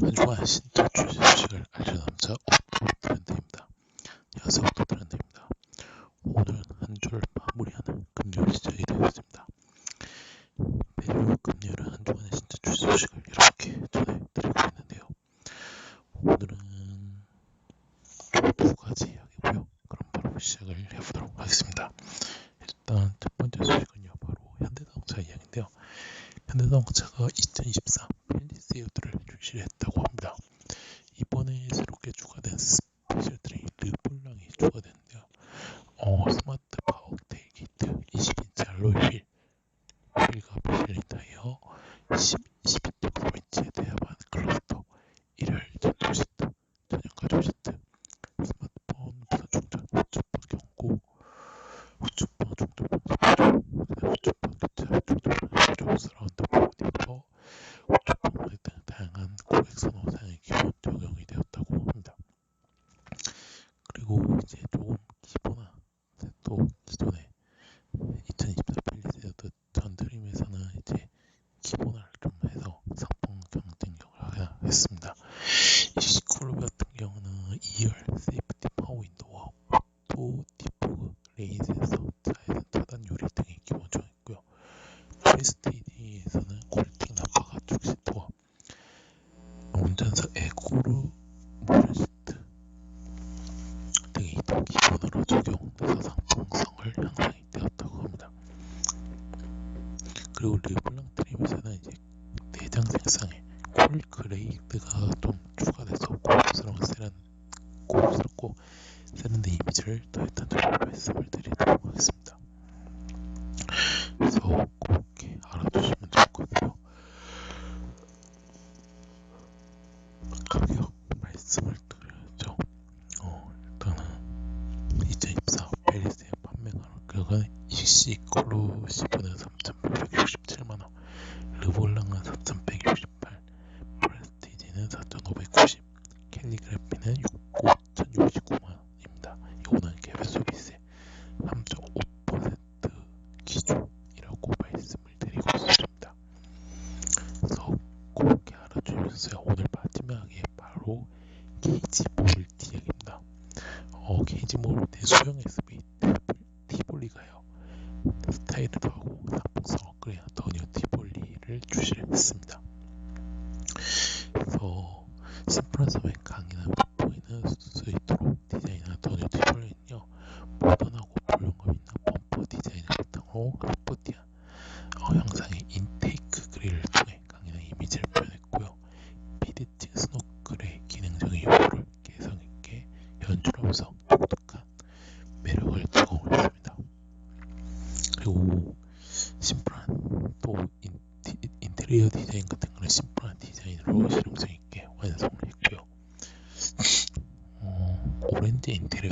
한 주간 신짜 주식 소식을 알려는 남자 옥토 트렌드입니다. 안녕하세요 옥토 트렌드입니다. 오늘은 한 주를 마무리하는 금요일 시작이 되었습니다. 매주 금요일은 한 주간의 신짜 주식 소식을 이렇게 전해드리고 있는데요. 오늘은 두 가지 이야기고요. 그럼 바로 시작을 해보도록 하겠습니다. 일단 첫 번째 소식은요, 바로 현대자동차 이야기인데요. 현대자동차가 2024 펠리세이드를 출시를 했다고 합니다. 이번에 새롭게 추가된 스페셜 트레인 르블랑이 추가되는데요. 어, 스마트 파워 테일게이트 20인치 알로이 휠, 휠과 미슐린 타이어, 10, 12.3인치의 대야반 클러스터, 1열 전동 시트, 전용 가죽 시트, 스마트폰 무선 충전, 후추파 경고, 후추파 중도 분석, 후추파 교체, 중도 분석, 서라운드 모니터, 후추파 등 다양한 고객 선호 사양이 기본 적용이 되었다고 합니다. 그리고 이제 조금 기본화 또 기존에 2024 펠리세이드 전 드림에서는 이제 기본화를 좀 해서 상품 경쟁력을 하게 했습니다. 이 시쿨 같은 경우는 2열 세이프티 파워 윈도우와 오토 디포그 레인에서 차에서 차단 요리 등이 기본적으로 있고요. 프리스티디에서는 콜팅 나파 가 축 시트와 운전석 에코르 모션 시트 등이 또 기본으로 적용돼서 상품성을 향상이 되었다고 합니다. 그리고 르블랑 트림에서는 이제 내장 색상에 콜 그레이드가 좀 추가돼서 고급스러운 세련 고급스럽고 세련된 이미지를 더했다는 점을 말씀을 드리도록 하겠습니다. 그래서 그렇게 알아두시면 좋을 것 같아요. 가격 말씀을 드려야죠. 어, 일단은 2024 페리스의 판매 가격은 익시 클루시브는 3,867만 원, 르볼랑은 4,168, 프레스티지는 4,590, 캘리그래피는 6,069만 원입니다. 이거는 개별 서비스의 3.5% 기준이라고 말씀을 드리고 있습니다. 그래서 그렇게 알아주셨어요. 오늘 마지막에 바로 케이지몰 이야기입니다. 어, 케이지몰 대소형 SB 티볼리가요. 스타일도 하고 상품성 업그레이드 더뉴 티볼리를 출시를 했습니다. 그래서 심플한 소매 강인한 돋보이는 수 있도록 디자인한 더뉴 티볼리는요. 모던하고 볼륨감 있는 범퍼 디자인을 바탕으로 스포티한 어, 형상의 인테이크 그릴을 통해 강인한 이미지를 표현했고요. 피드팅 스노클의 기능적인 요소를 개성 있게 연출하면서 독특한 매력을 제공했습니다. 그리고 심플한 또 인티, 인테리어 디자인 같은 그런 심플한 디자인으로 실용성 있게 완성을 했고요. 어, 오렌지 인테리어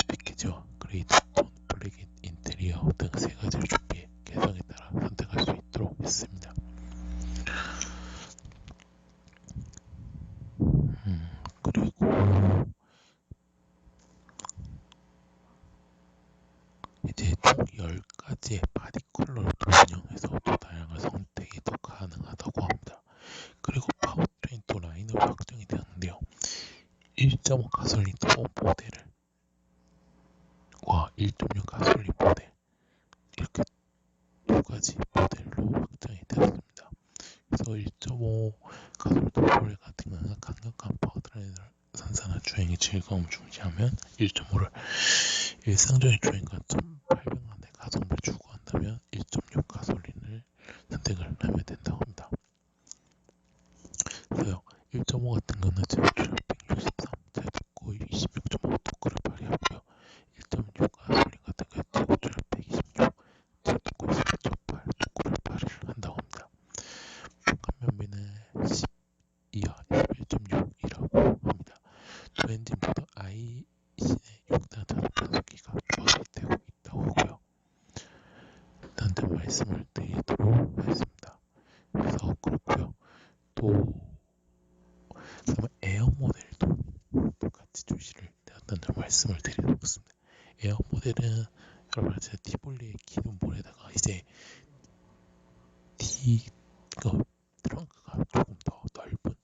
1.5 가솔린 터보 모델을 과 1.6 가솔린 모델 이렇게 두 가지 모델로 확장이 되었습니다. 그래서 1.5 가솔린 터보 모델 같은 경우는 강력한 파워드라이브 산산한 주행의 즐거움을 중시하면 1.5를 일상적인 주행과 1,800만의 가성비를 추구한다면 1.6 가솔린을 선택을 하면 된다고 합니다. 그래서 1.5 같은 경우는 제가 160 126.5도 끓을 발휘하며 1.6 가솔린 같은 경우 최고치를 126, 제도가 15.8 도크를 발휘한다고 합니다. 북한면비는 10 이하 11.6이라고 합니다. 두 엔진보다 IC의 6단 자동 변속기가 조합이 되고 있다고 하고요. 단점 말씀을 드리도록 하겠습니다. 말씀을 드리도록 하겠습니다. 에어 모델은 여러분 아시는 티볼리의 기둥볼에다가 이제 티그 트렁크가 조금 더 넓은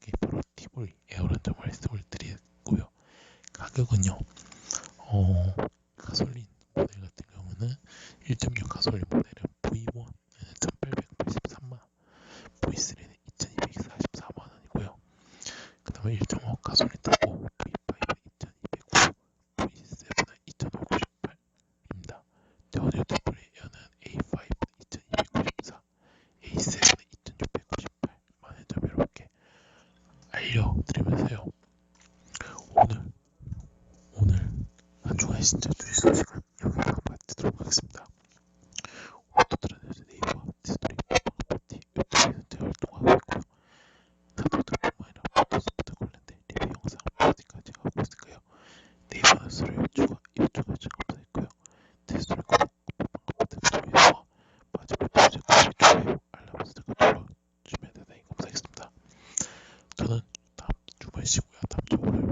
게 바로 티 더블 에어라는 말씀을 드리고요. 가격은요. 어, 가솔린 모델 같은 경우는 1.6 가솔린 모델은 V1은 1,883만, V3는 2,244만 원이고요. 그 다음에 1.5 가솔린 터보 V5는 2,209, V7은 2,598입니다. 어제 더블 에어는 A5는 2,294, A7은 2,698만 원 점 이렇게 알려드리면서요. 오늘 오늘 한 주간 진짜 주의 소식은 여기서 마치도록 하겠습니다. 들어주셔서 네이버 디스토리 파티 유튜브에서 재활동하고 있고요. 사도들뿐만 아니라 포토스포트 관련된 리뷰 영상 어디까지 하고 있을까요? 네이버 뉴스를. 디스토리 알람 설정 눌러주시면 대단히 감사하겠습니다. 저는 다음 주말 쉬고요. 다음 주 월요일